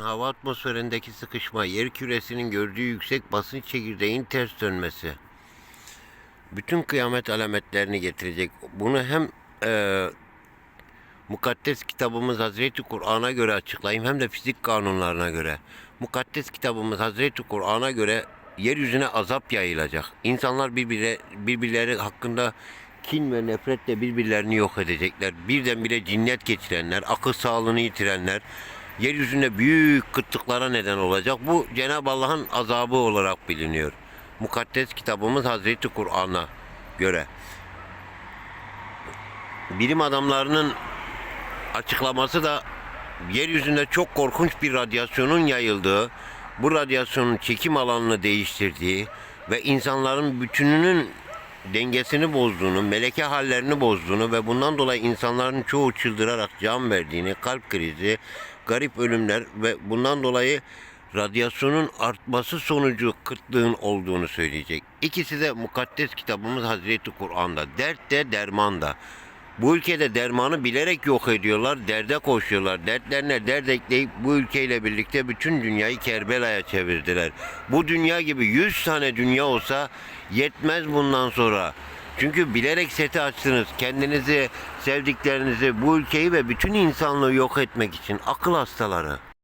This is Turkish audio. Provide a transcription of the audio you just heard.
Hava atmosferindeki sıkışma, yer küresinin gördüğü yüksek basınç çekirdeğin ters dönmesi. Bütün kıyamet alametlerini getirecek. Bunu hem eee mukaddes kitabımız Hazreti Kur'an'a göre açıklayayım hem de fizik kanunlarına göre. Mukaddes kitabımız Hazreti Kur'an'a göre yeryüzüne azap yayılacak. İnsanlar birbirleri, birbirleri hakkında kin ve nefretle birbirlerini yok edecekler. Birdenbire cinnet geçirenler, akıl sağlığını yitirenler, yeryüzünde büyük kıtlıklara neden olacak. Bu Cenab-ı Allah'ın azabı olarak biliniyor. Mukaddes kitabımız Hazreti Kur'an'a göre. Bilim adamlarının açıklaması da yeryüzünde çok korkunç bir radyasyonun yayıldığı, bu radyasyonun çekim alanını değiştirdiği ve insanların bütününün dengesini bozduğunu, meleke hallerini bozduğunu ve bundan dolayı insanların çoğu çıldırarak can verdiğini, kalp krizi, garip ölümler ve bundan dolayı radyasyonun artması sonucu kıtlığın olduğunu söyleyecek. İkisi de mukaddes kitabımız Hazreti Kur'an'da. Dert de derman da. Bu ülkede dermanı bilerek yok ediyorlar, derde koşuyorlar. Dertlerine dert ekleyip bu ülkeyle birlikte bütün dünyayı Kerbela'ya çevirdiler. Bu dünya gibi 100 tane dünya olsa yetmez bundan sonra. Çünkü bilerek seti açtınız. Kendinizi, sevdiklerinizi, bu ülkeyi ve bütün insanlığı yok etmek için akıl hastaları.